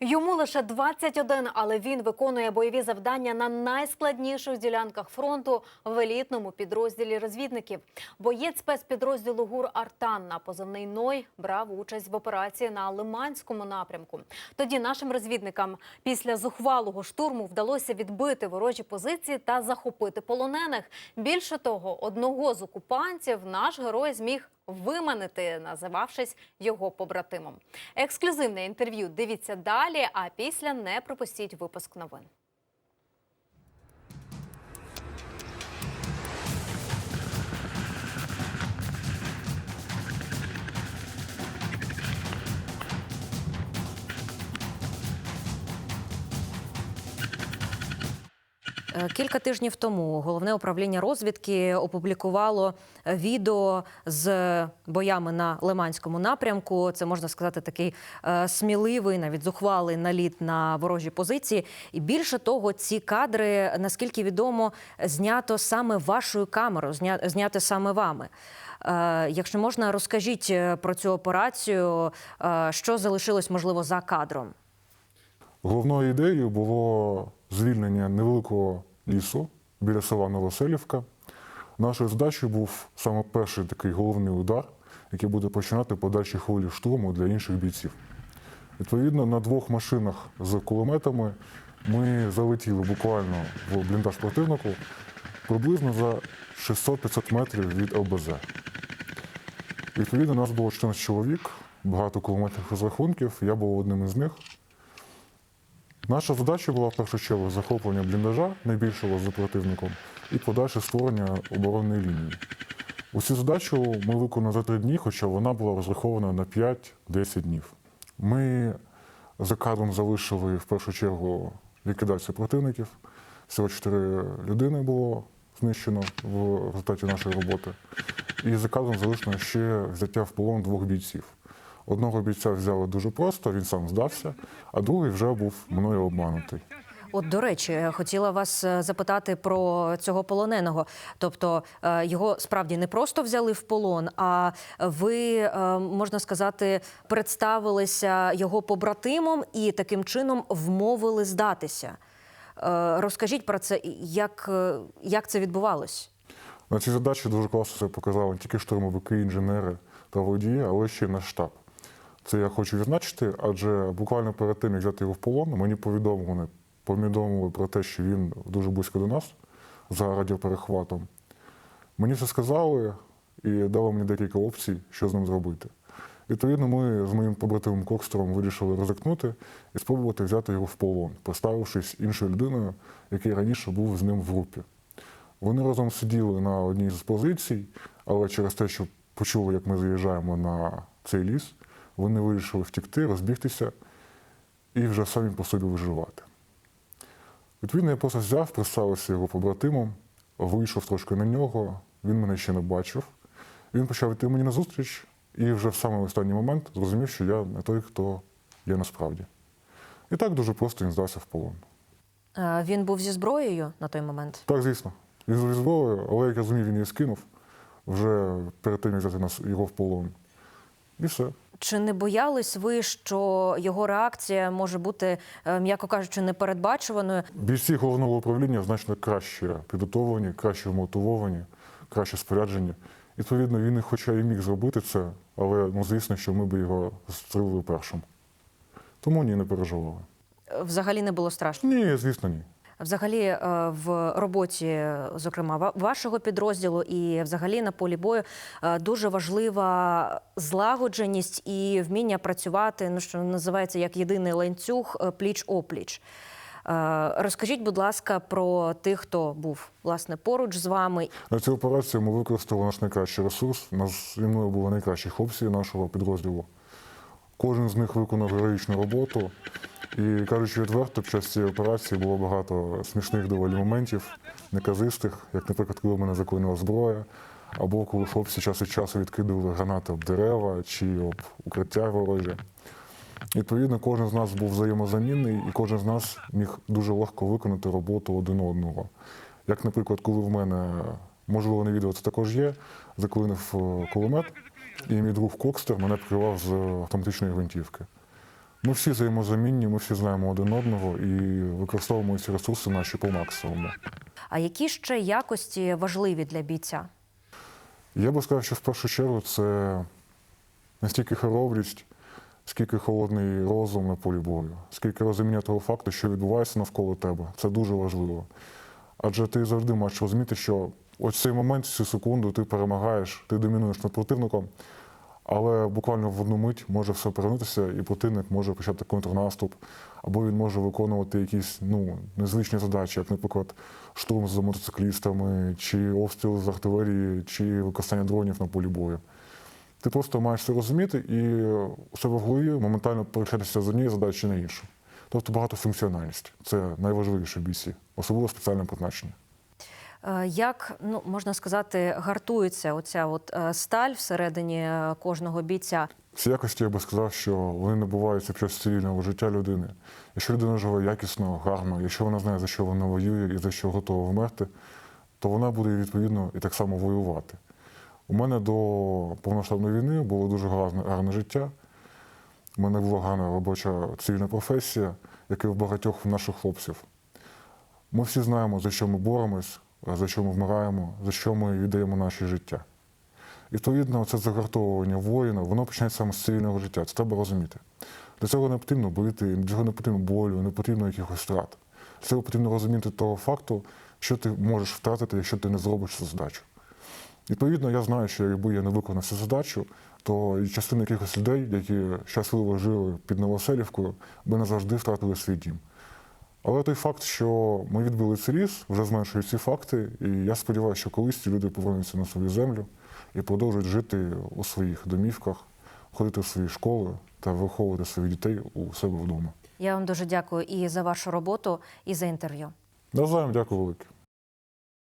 Йому лише 21, але він виконує бойові завдання на найскладніших ділянках фронту в елітному підрозділі розвідників. Боєць спецпідрозділу ГУР Артан на позивний Ной брав участь в операції на Лиманському напрямку. Тоді нашим розвідникам після зухвалого штурму вдалося відбити ворожі позиції та захопити полонених. Більше того, одного з окупантів наш герой зміг виманити, називавшись його побратимом. Ексклюзивне інтерв'ю дивіться далі. А після не пропустіть випуск новин. Кілька тижнів тому головне управління розвідки опублікувало е, відео з боями на Лиманському напрямку. Це можна сказати такий е, сміливий, навіть зухвалий наліт на ворожі позиції. І більше того, ці кадри, наскільки відомо, знято саме вашою камерою, зня- зняте саме вами. Е, Якщо можна, розкажіть е, про цю операцію, е, що залишилось можливо за кадром. Головною ідеєю було звільнення невеликого лісу біля села Новоселівка. Нашою задачею був саме перший такий головний удар, який буде починати подальші хвилі штурму для інших бійців. Відповідно, на двох машинах з кулеметами ми залетіли буквально в бліндаж противнику приблизно за 600-500 метрів від ЛБЗ. Відповідно, нас було 14 чоловік, багато кулеметних розрахунків, я був одним із них. Наша задача була в першу чергу захоплення бліндажа найбільшого за противником і подальше створення оборонної лінії. Усю задачу ми виконали за три дні, хоча вона була розрахована на 5-10 днів. Ми за кадром залишили в першу чергу ліквідацію противників. Всього чотири людини було знищено в результаті нашої роботи. І за кадром залишено ще взяття в полон двох бійців. Одного бійця взяли дуже просто, він сам здався, а другий вже був мною обманутий. От, до речі, хотіла вас е, запитати про цього полоненого. Тобто е, його справді не просто взяли в полон, а ви, е, можна сказати, представилися його побратимом і таким чином вмовили здатися. Е, Розкажіть про це, як, е, як це відбувалось? На цій задачі дуже класно це показали не тільки штурмовики, інженери та водії, але ще й наш штаб. Це я хочу відзначити, адже буквально перед тим, як взяти його в полон, мені повідомили, повідомили про те, що він дуже близько до нас за радіоперехватом. Мені це сказали і дали мені декілька опцій, що з ним зробити. Відповідно, ми з моїм побратимом Кокстером вирішили ризикнути і спробувати взяти його в полон, представившись іншою людиною, який раніше був з ним в групі. Вони разом сиділи на одній з позицій, але через те, що почули, як ми заїжджаємо на цей ліс, вони вирішили втікти, розбігтися і вже самі по собі виживати. Відповідно, я просто взяв, представився його побратимом, вийшов трошки на нього, він мене ще не бачив. Він почав йти мені назустріч і вже в самий останній момент зрозумів, що я не той, хто я насправді. І так дуже просто він здався в полон. Е, Він був зі зброєю на той момент. Так, звісно. Він з зброєю, але як я розумів, він її скинув вже перед тим, як взяти його в полон. І все. Чи не боялись ви, що його реакція може бути, е, м'яко кажучи, непередбачуваною? Бійці головного управління значно краще підготовлені, краще вмотивовані, краще споряджені. Відповідно, він хоча і міг зробити це, але ну, звісно, що ми б його застрелили першим. Тому ні, не переживали. Е, Взагалі не було страшно. Ні, звісно, ні. Взагалі, е, в роботі, зокрема, вашого підрозділу і взагалі на полі бою е, дуже важлива злагодженість і вміння працювати, ну що називається як єдиний ланцюг е, пліч-опліч. Е, Розкажіть, будь ласка, про тих, хто був власне поруч з вами. На цю операцію ми використали наш найкращий ресурс. У нас зі мною були найкращі хлопці нашого підрозділу. Кожен з них виконав героїчну роботу. І кажучи відверто, під час цієї операції було багато смішних доволі моментів, неказистих, як, наприклад, коли в мене заклинила зброя, або коли хлопці час від часу відкидували гранати об дерева чи об укриття ворожі. Відповідно, кожен з нас був взаємозамінний, і кожен з нас міг дуже легко виконати роботу один одного. Як, наприклад, коли в мене, можливо, на відео це також є, заклинив е, кулемет, і мій друг Кокстер мене прикривав з автоматичної гвинтівки. Ми всі взаємозамінні, ми всі знаємо один одного і використовуємо ці ресурси наші по максимуму. А які ще якості важливі для бійця? Я би сказав, що в першу чергу це не стільки хоробрість, скільки холодний розум на полі бою, скільки розуміння того факту, що відбувається навколо тебе. Це дуже важливо. Адже ти завжди маєш розуміти, що ось цей момент, цю секунду ти перемагаєш, ти домінуєш над противником, але буквально в одну мить може все перевернутися, і противник може почати контрнаступ, або він може виконувати якісь ну, незвичні задачі, як, наприклад, штурм з мотоциклістами, чи обстріл з артилерії, чи використання дронів на полі бою. Ти просто маєш це розуміти і у себе в голові моментально переключатися з однієї задачі на іншу. Тобто багатофункціональність це найважливіше в бійці, особливо спеціальне призначення. Е, Як ну можна сказати, гартується оця от е, сталь всередині е, кожного бійця? Ці якості я би сказав, що вони набуваються під час цивільного життя людини. Якщо людина живе якісно, гарно, якщо вона знає, за що вона воює і за що готова вмерти, то вона буде відповідно і так само воювати. У мене до повноштабної війни було дуже гарне, гарне життя. У мене була гарна робоча цивільна професія, як і в багатьох наших хлопців. Ми всі знаємо, за що ми боремось, за що ми вмираємо, за що ми віддаємо наше життя. І відповідно, це загартовування воїна, воно починається саме з цивільного життя. Це треба розуміти. Для цього не потрібно боліти, для цього не потрібно болю, не потрібно якихось втрат. Для цього потрібно розуміти того факту, що ти можеш втратити, якщо ти не зробиш цю задачу. Відповідно, я знаю, що якби я не виконав цю задачу, то і частина якихось людей, які щасливо жили під Новоселівкою, би назавжди втратили свій дім. Але той факт, що ми відбили цей ліс, вже зменшує ці факти, і я сподіваюся, що колись ці люди повернуться на свою землю і продовжують жити у своїх домівках, ходити в свої школи та виховувати своїх дітей у себе вдома. Я вам дуже дякую і за вашу роботу, і за інтерв'ю. Навзаєм дякую велике.